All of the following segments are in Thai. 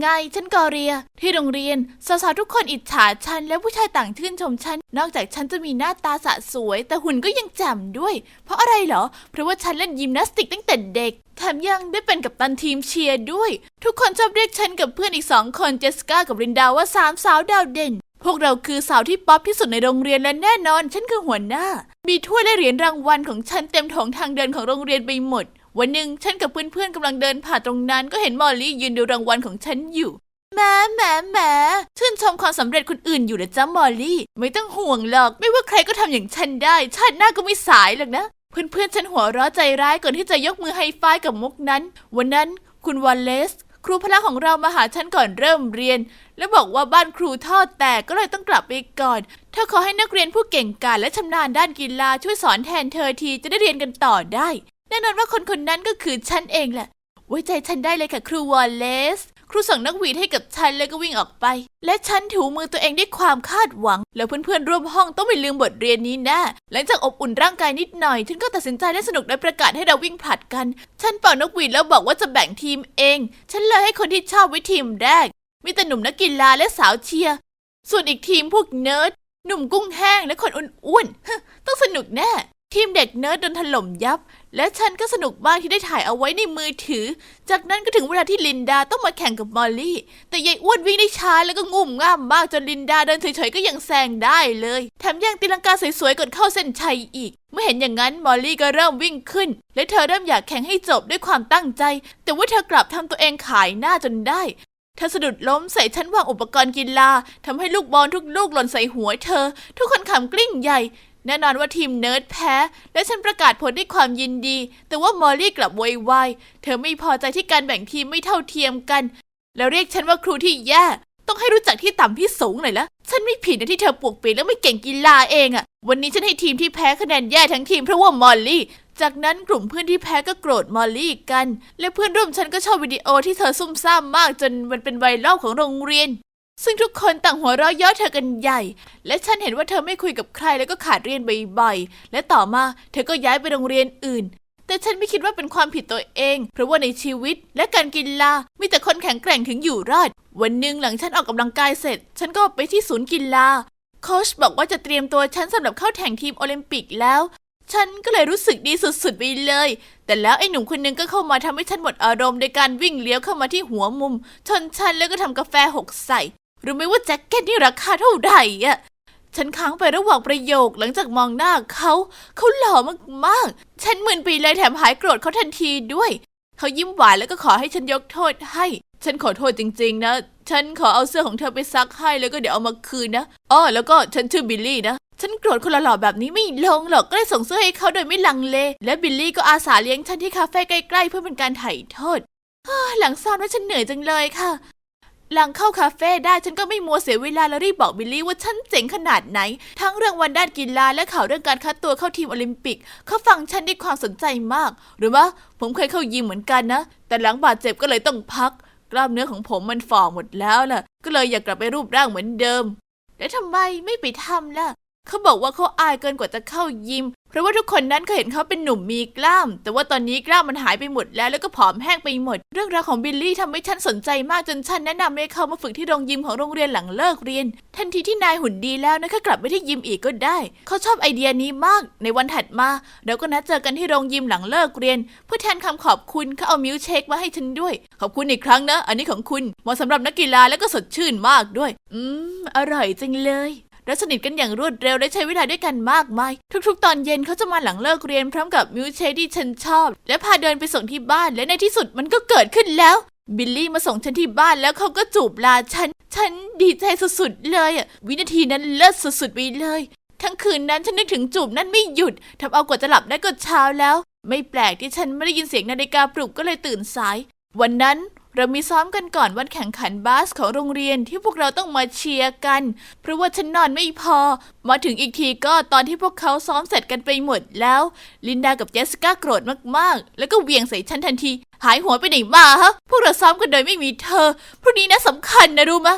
ไงฉันกอเรีย ที่โรงเรียนสาวๆทุกคนอิจฉาฉัน และผู้ชายต่างชื่นชมฉัน นอกจากฉันจะมีหน้าตาสะสวย แต่หุ่นก็ยังแจ่มด้วย เพราะอะไรเหรอ เพราะว่าฉันเล่นยิมนาสติกตั้งแต่เด็ก แถมยังได้เป็นกัปตันทีมเชียร์ด้วย ทุกคนชอบเรียกฉันกับเพื่อนอีกสองคนเจสกากับรินดาว่าสามสาวดาวเด่น พวกเราคือสาวที่ป๊อปที่สุดในโรงเรียนและแน่นอน ฉันคือหัวหน้า มีถ้วยและเหรียญรางวัลของฉันเต็มถงทางเดินของโรงเรียนไปหมด วันหนึ่งฉันกับเพื่อนๆกำลังเดินผ่านตรงนั้นก็เห็นมอลลี่ยืนดูรางวัลของฉันอยู่แหมแหมแหมชื่นชมความสำเร็จคนอื่นอยู่นะจ๊ะมอลลี่ ไม่ต้องห่วงหรอก ไม่ว่าใครก็ทำอย่างฉันได้ชาติหน้าก็ไม่สายหรอกนะ เพื่อนๆ ฉันหัวเราะใจร้ายก่อนที่จะยกมือไฮไฟกับมุกนั้น วันนั้นคุณวอลเลซครูพละของเรามาหาฉันก่อนเริ่มเรียน และบอกว่าบ้านครูทอดแตกก็เลยต้องกลับไปก่อนเธอขอให้นักเรียนผู้เก่งกาจและชำนาญด้านกีฬาช่วยสอนแทนเธอทีจะได้เรียนกันต่อได้ น่นอนว่าคนคนนั้นก็คือฉันเองแหละ ไว้ใจฉันได้เลยค่ะครูวอลเลซครูสั่งนักหวีดให้กับฉันแล้วก็วิ่งออกไป และฉันถูมือตัวเองด้วยความคาดหวัง แล้วเพื่อนๆร่วมห้องต้องไม่ลืมบทเรียนนี้แน่หลังจากอบอุ่นร่างกายนิดหน่อยฉันก็ตัดสินใจและสนุกโดยประกาศให้เราวิ่งผลัดกัน ฉันเป่านกหวีดแล้วบอกว่าจะแบ่งทีมเอง ฉันเลยให้คนที่ชอบไว้ทีมแรก มีแต่หนุ่มนักกีฬาและสาวเชียร์ส่วนอีกทีมพวกเนิร์ดหนุ่มกุ้งแห้งและคนอ้วนๆต้องสนุกแน่ ทีมเด็กเนิร์ดโดนถล่มยับ และฉันก็สนุกมากที่ได้ถ่ายเอาไว้ในมือถือ จากนั้นก็ถึงเวลาที่ลินดาต้องมาแข่งกับมอลลี่ แต่ยายอ้วนวิ่งได้ช้าแล้วก็งุ่มง่ามมากจนลินดาเดินเฉยๆก็ยังแซงได้เลย แถมยังตีลังกาสวยๆก่อนเข้าเส้นชัยอีก เมื่อเห็นอย่างนั้นมอลลี่ก็เริ่มวิ่งขึ้น และเธอเริ่มอยากแข่งให้จบด้วยความตั้งใจ แต่ว่าเธอกลับทำตัวเองขายหน้าจนได้เธอสะดุดล้มใส่ชั้นวางอุปกรณ์กีฬาทำให้ลูกบอลทุกลูกหล่นใส่หัวเธอ ทุกคนขำกลิ้งใหญ่ แน่นอนว่าทีมเนิร์ดแพ้ และฉันประกาศผลด้วยความยินดี แต่ว่ามอลลี่กลับโวยวายเธอไม่พอใจที่การแบ่งทีมไม่เท่าเทียมกัน แล้วเรียกฉันว่าครูที่แย่ ต้องให้รู้จักที่ต่ำที่สูงหน่อยละฉันไม่ผิดนะที่เธอปวกปีแล้วไม่เก่งกีฬาเองอะวันนี้ฉันให้ทีมที่แพ้คะแนนแย่ทั้งทีมเพราะว่ามอลลี่ จากนั้นกลุ่มเพื่อนที่แพ้ก็โกรธมอลลี่กัน และเพื่อนร่วมฉันก็ชอบวิดีโอที่เธอซุ่มซ่ามมากจนมันเป็นไวรัลของโรงเรียน ซึ่งทุกคนต่างหัวเราะเย่อเธอกันใหญ่ และฉันเห็นว่าเธอไม่คุยกับใครแล้วก็ขาดเรียนบ่อยๆ และต่อมาเธอก็ย้ายไปโรงเรียนอื่น แต่ฉันไม่คิดว่าเป็นความผิดตัวเอง เพราะว่าในชีวิตและการกีฬามีแต่คนแข็งแกร่งถึงอยู่รอด วันหนึ่งหลังฉันออกกำลังกายเสร็จ ฉันก็ไปที่ศูนย์กีฬาโค้ชบอกว่าจะเตรียมตัวฉันสำหรับเข้าแข่งทีมโอลิมปิกแล้ว ฉันก็เลยรู้สึกดีสุดๆไปเลย แต่แล้วไอ้หนุ่มคนนึงก็เข้ามาทำให้ฉันหมดอารมณ์ในการวิ่งเลี้ยวเข้ามาที่หัวมุม ชนฉันแล้วก็ทำกาแฟหกใส่ รู้ไหมว่าแจ็คเก็ตนี่ราคาเท่าไหร่อะฉันค้างไประหว่างประโยคหลังจากมองหน้าเขา เขาหล่อมากๆ ฉันมึนไปเลยแถมหายโกรธเขาทันทีด้วย เขายิ้มหวานแล้วก็ขอให้ฉันยกโทษให้ ฉันขอโทษจริง ๆ นะ ฉันขอเอาเสื้อของเธอไปซักให้แล้วก็เดี๋ยวเอามาคืนนะ อ้อแล้วก็ฉันชื่อบิลลี่นะ ฉันโกรธคนหล่อแบบนี้ไม่ลงหรอก ก็เลยส่งเสื้อให้เขาโดยไม่ลังเล และบิลลี่ก็อาสาเลี้ยงฉันที่คาเฟ่ใกล้ๆเพื่อเป็นการไถ่โทษหลังซ้อมว่าฉันเหนื่อยจังเลยค่ะ หลังเข้าคาเฟ่ได้ฉันก็ไม่มัวเสียเวลาแล้วรีบบอกบิลลี่ว่าฉันเจ๋งขนาดไหน ทั้งเรื่องวันด้านกีฬาและข่าวเรื่องการคัดตัวเข้าทีมโอลิมปิก เขาฟังฉันด้วยความสนใจมาก หรือว่าผมเคยเข้ายิมเหมือนกันนะ แต่หลังบาดเจ็บก็เลยต้องพัก กล้ามเนื้อของผมมันฝ่อหมดแล้วล่ะ ก็เลยอยากกลับไปรูปร่างเหมือนเดิม แล้วทำไมไม่ไปทำล่ะ เขาบอกว่าเขาอายเกินกว่าจะเข้ายิม ราะว่าทุกคนนั้นเคยเห็นเขาเป็นหนุ่มมีกล้าม แต่ว่าตอนนี้กล้ามมันหายไปหมดแล้วแล้วก็ผอมแห้งไปหมด เรื่องราวของบิลลี่ทำให้ฉันสนใจมากจนฉันแนะนำให้เขามาฝึกที่โรงยิมของโรงเรียนหลังเลิกเรียน ทันทีที่นายหุ่นดีแล้วนะคะกลับไปที่ยิมอีกก็ได้ เขาชอบไอเดียนี้มาก ในวันถัดมาเราก็นัดเจอกันที่โรงยิมหลังเลิกเรียนเพื่อแทนคำขอบคุณเขาเอามิลเชคมาให้ฉันด้วย ขอบคุณอีกครั้งนะ อันนี้ของคุณเหมาะสำหรับนักกีฬาและก็สดชื่นมากด้วย อืมอร่อยจังเลย และสนิทกันอย่างรวดเร็วและใช้เวลาด้วยกันมากมาย ทุกๆ ตอนเย็นเขาจะมาหลังเลิกเรียนพร้อมกับมิลค์เชที่ฉันชอบ และพาเดินไปส่งที่บ้านและในที่สุดมันก็เกิดขึ้นแล้ว บิลลี่มาส่งฉันที่บ้านแล้วเขาก็จูบลาฉัน ฉันดีใจสุดๆเลยอะวินาทีนั้นเลิศสุดๆไปเลย ทั้งคืนนั้นฉันนึกถึงจูบนั้นไม่หยุดทำเอากว่าจะหลับได้ก็เช้าแล้ว ไม่แปลกที่ฉันไม่ได้ยินเสียงนาฬิกาปลุกก็เลยตื่นสาย วันนั้น เรามีซ้อมกันก่อนวันแข่งขันบาสของโรงเรียนที่พวกเราต้องมาเชียร์กัน เพราะว่าฉันนอนไม่พอ มาถึงอีกทีก็ตอนที่พวกเขาซ้อมเสร็จกันไปหมดแล้ว ลินดากับเจสสิก้าโกรธมากๆ แล้วก็เหวียงใส่ฉันทันที หายหัวไปไหนมาฮะ พวกเราซ้อมกันโดยไม่มีเธอพรุ่งนี้นะสำคัญนะรู้มะ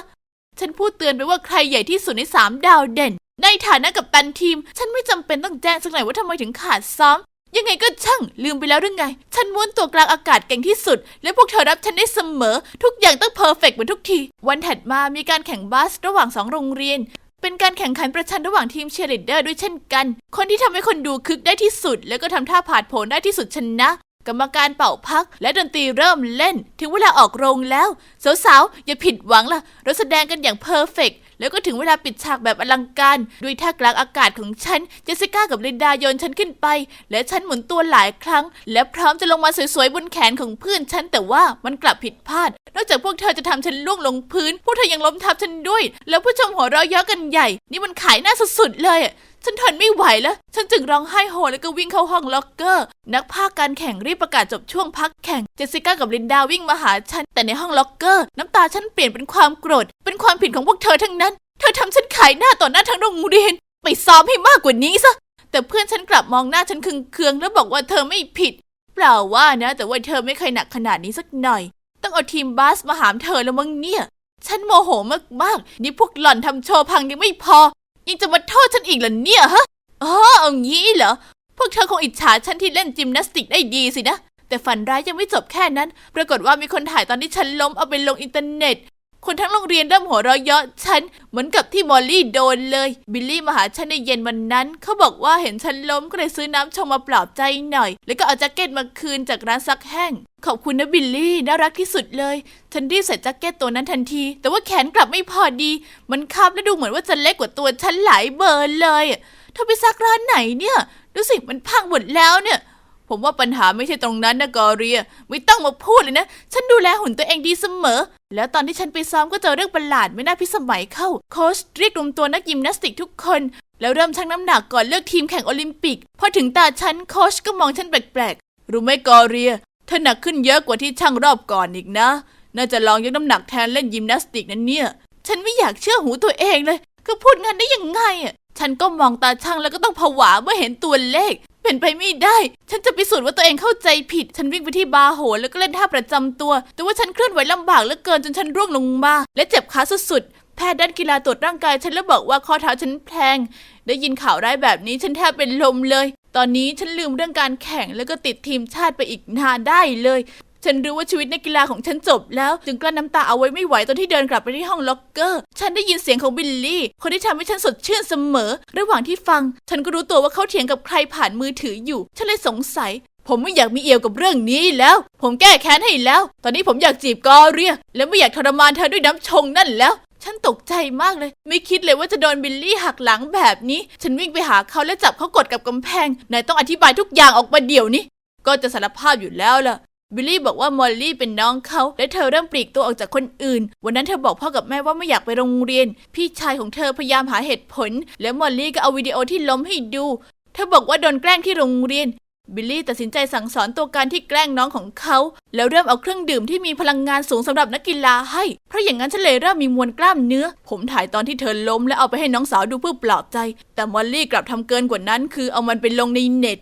ฉันพูดเตือนไปว่าใครใหญ่ที่สุดในสามดาวเด่นในฐานะกับตันทีม ฉันไม่จำเป็นต้องแจ้งสักหน่อยว่าทำไมถึงขาดซ้อม ยังไงก็ช่างลืมไปแล้วหรือไง ฉันม้วนตัวกลางอากาศเก่งที่สุด และพวกเธอรับฉันได้เสมอ ทุกอย่างต้องเพอร์เฟกต์เหมือนทุกที วันถัดมามีการแข่งบาสระหว่างสองโรงเรียน เป็นการแข่งขันประชันระหว่างทีมเชียร์ลีดเดอร์ด้วยเช่นกัน คนที่ทำให้คนดูคึกได้ที่สุด แล้วก็ทำท่าผาดโผนได้ที่สุดชนะกรรมการเป่าพัก และดนตรีเริ่มเล่น ถึงเวลาออกโรงแล้วสาวๆอย่าผิดหวังล่ะ เราแสดงกันอย่างเพอร์เฟกต์ แล้วก็ถึงเวลาปิดฉากแบบอลังการด้วยท่ากลางอากาศของฉัน เจสสิก้ากับลินดาโยนฉันขึ้นไป และฉันหมุนตัวหลายครั้ง และพร้อมจะลงมาสวยๆบนแขนของเพื่อนฉันแต่ว่ามันกลับผิดพลาด นอกจากพวกเธอจะทำฉันล่วงลงพื้น พวกเธอยังล้มทับฉันด้วย แล้วผู้ชมหัวเราะเยาะกันใหญ่ นี่มันขายหน้าสุดๆเลยอะฉันทนไม่ไหวแล้ว ฉันจึงร้องไห้โฮแล้วก็วิ่งเข้าห้องล็อกเกอร์ นักพากย์การแข่งรีบประกาศจบช่วงพักแข่ง เจสสิก้ากับลินดาวิ่งมาหาฉัน แต่ในห้องล็อกเกอร์ น้ำตาฉันเปลี่ยนเป็นความโกรธ ความผิดของพวกเธอทั้งนั้น เธอทำฉันขายหน้าต่อหน้าทั้งโรงเรียน ไปซ้อมให้มากกว่านี้ซะ แต่เพื่อนฉันกลับมองหน้าฉันเคืองๆแล้วบอกว่าเธอไม่ผิด เปล่าว่านะ แต่ว่าเธอไม่เคยหนักขนาดนี้สักหน่อย ต้องเอาทีมบาสมาหามเธอแล้วมั้งเนี่ย ฉันโมโหมากๆ นี่พวกหล่อนทำโชว์พังยังไม่พอ ยังจะมาโทษฉันอีกเหรอเนี่ยฮะอ๋อเอางี้เหรอ พวกเธอคงอิจฉาฉันที่เล่นจิมนาสติกได้ดีสินะแต่ฝันร้ายยังไม่จบแค่นั้น ปรากฏว่ามีคนถ่ายตอนที่ฉันล้มเอาไปลงอินเทอร์เน็ต คนทั้งโรงเรียนเริ่มหัวเราะเยาะฉันเหมือนกับที่มอลลี่โดนเลย บิลลี่มาหาฉันในเย็นวันนั้น เขาบอกว่าเห็นฉันล้มก็เลยซื้อน้ำชงมาปลอบใจหน่อย แล้วก็เอาแจ็คเก็ตมาคืนจากร้านซักแห้ง ขอบคุณนะบิลลี่น่ารักที่สุดเลย ฉันรีบใส่แจ็คเก็ตตัวนั้นทันที แต่ว่าแขนกลับไม่พอดี มันคับและดูเหมือนว่าจะเล็กกว่าตัวฉันหลายเบอร์เลยเธอไปซักร้านไหนเนี่ยดูสิมันพังหมดแล้วเนี่ย ผมว่าปัญหาไม่ใช่ตรงนั้นนะกอเรีย ไม่ต้องมาพูดเลยนะ ฉันดูแลหุ่นตัวเองดีเสมอ แล้วตอนที่ฉันไปซ้อมก็เจอเรื่องประหลาดไม่น่าพิสมัยเข้า โค้ชเรียกรวมตัวนักยิมนาสติกทุกคน แล้วเริ่มชั่งน้ำหนักก่อนเลือกทีมแข่งโอลิมปิก พอถึงตาฉันโค้ชก็มองฉันแปลกๆ รู้ไหมกอเรียเธอหนักขึ้นเยอะกว่าที่ช่างรอบก่อนอีกนะ น่าจะลองยกน้ำหนักแทนเล่นยิมนาสติกนั่นเนี่ย ฉันไม่อยากเชื่อหูตัวเองเลย ก็พูดงั้นได้ยังไงอะ ฉันก็มองตาช่างแล้วก็ต้องผวาเมื่อเห็นตัวเลข เป็นไปไม่ได้ ฉันจะพิสูจน์ว่าตัวเองเข้าใจผิด ฉันวิ่งไปที่บาร์โหนแล้วก็เล่นท่าประจำตัว แต่ว่าฉันเคลื่อนไหวลำบากเหลือเกินจนฉันร่วงลงมาและเจ็บขาสุดๆ แพทย์ด้านกีฬาตรวจร่างกายฉันแล้วบอกว่าข้อเท้าฉันแพลง ได้ยินข่าวร้ายแบบนี้ฉันแทบเป็นลมเลย ตอนนี้ฉันลืมเรื่องการแข่งแล้วก็ติดทีมชาติไปอีกนานได้เลย ฉันรู้ว่าชีวิตนักกีฬาของฉันจบแล้ว จึงกลั้นน้ำตาเอาไว้ไม่ไหวตอนที่เดินกลับไปที่ห้องล็อกเกอร์ ฉันได้ยินเสียงของบิลลี่ คนที่ทำให้ฉันสดชื่นเสมอ ระหว่างที่ฟัง ฉันก็รู้ตัวว่าเขาเถียงกับใครผ่านมือถืออยู่ ฉันเลยสงสัย ผมไม่อยากมีเอี่ยวกับเรื่องนี้แล้ว ผมแก้แค้นให้แล้ว ตอนนี้ผมอยากจีบกอเรีย และไม่อยากทรมานเธอด้วยน้ำชงนั่นแล้ว ฉันตกใจมากเลย ไม่คิดเลยว่าจะโดนบิลลี่หักหลังแบบนี้ ฉันวิ่งไปหาเขาและจับเขากดกับกำแพงนายต้องอธิบายทุกอย่างออกมาเดี๋ยวนี้ก็จะสารภาพอยู่แล้วล่ะ บิลลี่บอกว่ามอลลี่เป็นน้องเขา และเธอเริ่มปลีกตัวออกจากคนอื่น วันนั้นเธอบอกพ่อกับแม่ว่าไม่อยากไปโรงเรียน พี่ชายของเธอพยายามหาเหตุผล แล้วมอลลี่ก็เอาวิดีโอที่ล้มให้ดู เธอบอกว่าโดนแกล้งที่โรงเรียน บิลลี่ตัดสินใจสั่งสอนตัวการที่แกล้งน้องของเขา แล้วเริ่มเอาเครื่องดื่มที่มีพลังงานสูงสำหรับนักกีฬาให้ เพราะอย่างนั้นฉันเลยเริ่มมีมวลกล้ามเนื้อ ผมถ่ายตอนที่เธอล้มและเอาไปให้น้องสาวดูเพื่อปลอบใจ แต่มอลลี่กลับทำเกินกว่านั้น คือเอามันไปลงในเน็ต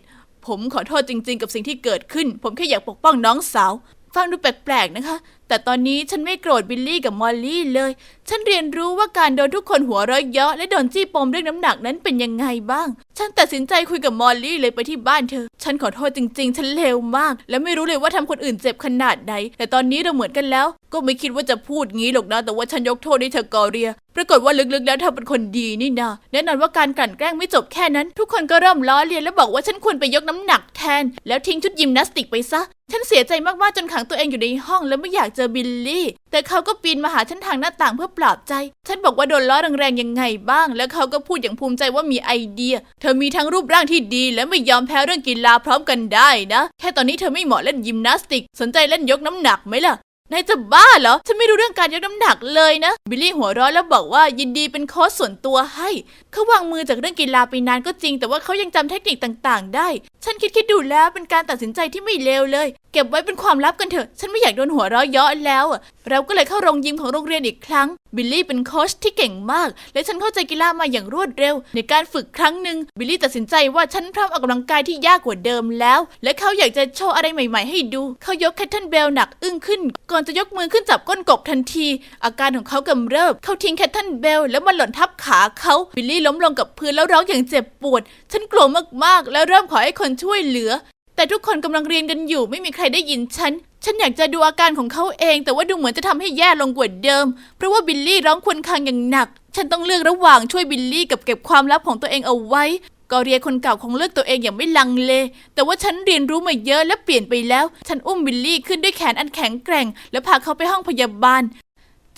ผมขอโทษจริง ๆ กับสิ่งที่เกิดขึ้น ผมแค่อยากปกป้องน้องสาว ฟังดูแปลกๆนะคะ แต่ตอนนี้ฉันไม่โกรธบิลลี่กับมอลลี่เลย ฉันเรียนรู้ว่าการโดนทุกคนหัวเราะเยาะและโดนจี้ปมเรื่องน้ำหนักนั้นเป็นยังไงบ้าง ฉันตัดสินใจคุยกับมอลลี่เลยไปที่บ้านเธอ ฉันขอโทษจริง ๆ ฉันเลวมาก และไม่รู้เลยว่าทำคนอื่นเจ็บขนาดไหน แต่ตอนนี้เราเหมือนกันแล้ว ก็ไม่คิดว่าจะพูดงี้หรอกนะ แต่ว่าฉันยกโทษให้เธอกอเรีย ปรากฏว่าลึกๆแล้วเธอเป็นคนดีนี่นาแน่นอนว่าการกลั่นแกล้งไม่จบแค่นั้น ทุกคนก็เริ่มล้อเลียนและบอกว่าฉันควรไปยกน้ำหนักแทน แล้วทิ้งชุดยิมนาสติกไปซะ ฉันเสียใจมากๆจนขังตัวเองอยู่ในห้องแล้วไม่อยากเจอบิลลี่ แต่เขาก็ปีนมาหาฉันทางหน้าต่างเพื่อปลอบใจ ฉันบอกว่าโดนล้อแรงๆยังไงบ้าง แล้วเขาก็พูดอย่างภูมิใจว่ามีไอเดีย เธอมีทั้งรูปร่างที่ดี และไม่ยอมแพ้เรื่องกีฬาพร้อมกันได้นะ แค่ตอนนี้เธอไม่เหมาะเล่นยิมนาสติก สนใจเล่นยกน้ำหนักไหมล่ะ นายจะบ้าเหรอ ฉันไม่รู้เรื่องการยกน้ำหนักเลยนะ บิลลี่หัวเราะแล้วบอกว่ายินดีเป็นโค้ชส่วนตัวให้ เขาวางมือจากเรื่องกีฬาไปนานก็จริง แต่ว่าเขายังจำเทคนิคต่าง ๆ ได้ ฉันคิดคิดดูแล้วเป็นการตัดสินใจที่ไม่เลวเลย เก็บไว้เป็นความลับกันเถอะ ฉันไม่อยากโดนหัวเราะเยาะแล้วอะ เราก็เลยเข้าโรงยิมของโรงเรียนอีกครั้ง บิลลี่เป็นโค้ชที่เก่งมาก และฉันเข้าใจกีฬามาอย่างรวดเร็ว ในการฝึกครั้งหนึ่งบิลลี่ตัดสินใจว่าฉันพร้อมออกกำลังกายที่ยากกว่าเดิมแล้ว และเขาอยากจะโชว์อะไรใหม่ ๆ ให้ดู เขายกแคทเทิลเบลหนักอึ้งขึ้น ก่อนจะยกมือขึ้นจับก้นกบทันที อาการของเขากำเริบ เขาทิ้งแคทเทิลเบลแล้วมันหล่นทับขาเขาบิลลี่ล้มลงกับพื้นแล้วร้องอย่างเจ็บปวด ฉันกลัวมากๆ แล้วเริ่มขอให้คนช่วยเหลือแต่ทุกคนกำลังเรียนกันอยู่ไม่มีใครได้ยินฉัน ฉันอยากจะดูอาการของเขาเอง แต่ว่าดูเหมือนจะทำให้แย่ลงกว่าเดิม เพราะว่าบิลลี่ร้องควญคางอย่างหนัก ฉันต้องเลือกระหว่างช่วยบิลลี่กับเก็บความลับของตัวเองเอาไว้กอเรียคนเก่าคงเลือกตัวเองอย่างไม่ลังเล แต่ว่าฉันเรียนรู้มาเยอะและเปลี่ยนไปแล้ว ฉันอุ้มบิลลี่ขึ้นด้วยแขนอันแข็งแกร่ง และพาเขาไปห้องพยาบาล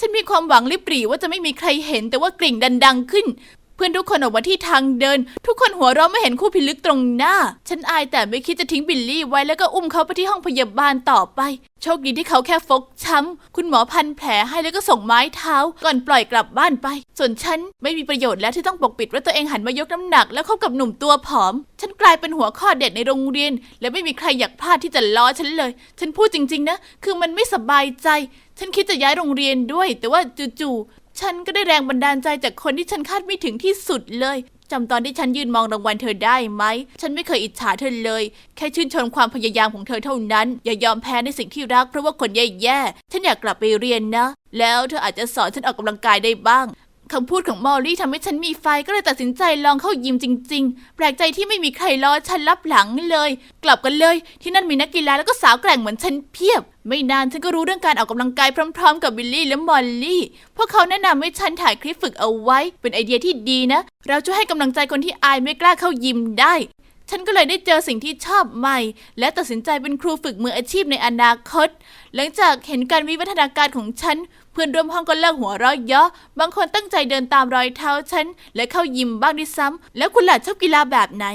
ฉันมีความหวังลิบหรี่ว่าจะไม่มีใครเห็น แต่ว่ากริ่งดันดังขึ้น เพื่อนทุกคนออกมาที่ทางเดิน ทุกคนหัวเราะไม่เห็นคู่พิลึกตรงหน้า ฉันอายแต่ไม่คิดจะทิ้งบิลลี่ไว้แล้วก็อุ้มเขาไปที่ห้องพยาบาลต่อไป โชคดีที่เขาแค่ฟกช้ำ คุณหมอพันแผลให้แล้วก็ส่งไม้เท้า ก่อนปล่อยกลับบ้านไป ส่วนฉันไม่มีประโยชน์แล้วที่ต้องปกปิดว่าตัวเองหันมายกน้ำหนัก แล้วคบกับหนุ่มตัวผอม ฉันกลายเป็นหัวข้อเด็ดในโรงเรียน และไม่มีใครอยากพลาดที่จะล้อฉันเลย ฉันพูดจริงๆนะ คือมันไม่สบายใจ ฉันคิดจะย้ายโรงเรียนด้วย แต่ว่าจู่ๆ ฉันก็ได้แรงบันดาลใจจากคนที่ฉันคาดไม่ถึงที่สุดเลยจำตอนที่ฉันยืนมองรางวัลเธอได้ไหม ฉันไม่เคยอิจฉาเธอเลย แค่ชื่นชมความพยายามของเธอเท่านั้น อย่ายอมแพ้ในสิ่งที่รักเพราะว่าคนแย่ๆ ฉันอยากกลับไปเรียนนะ แล้วเธออาจจะสอนฉันออกกำลังกายได้บ้าง คำพูดของมอลลี่ทำให้ฉันมีไฟก็เลยตัดสินใจลองเข้ายิมจริง ๆ แปลกใจที่ไม่มีใครล้อฉันรับหลังเลย กลับกันเลย ที่นั่นมีนักกีฬาแล้วก็สาวแกร่งเหมือนฉันเพียบ ไม่นานฉันก็รู้เรื่องการออกกำลังกายพร้อม ๆ กับบิลลี่และมอลลี่ พวกเขาแนะนำให้ฉันถ่ายคลิปฝึกเอาไว้ เป็นไอเดียที่ดีนะ เราจะให้กำลังใจคนที่อายไม่กล้าเข้ายิมได้ ฉันก็เลยได้เจอสิ่งที่ชอบใหม่ และตัดสินใจเป็นครูฝึกมืออาชีพในอนาคต หลังจากเห็นการวิวัฒนาการของฉัน พื่อนร่วมห้องก็เลิกหัวเราะเยาะบางคนตั้งใจเดินตามรอยเท้าฉัน และเข้ายิมบ้างด้วยซ้ำแล้วคุณหล่ะชอบกีฬาแบบไหน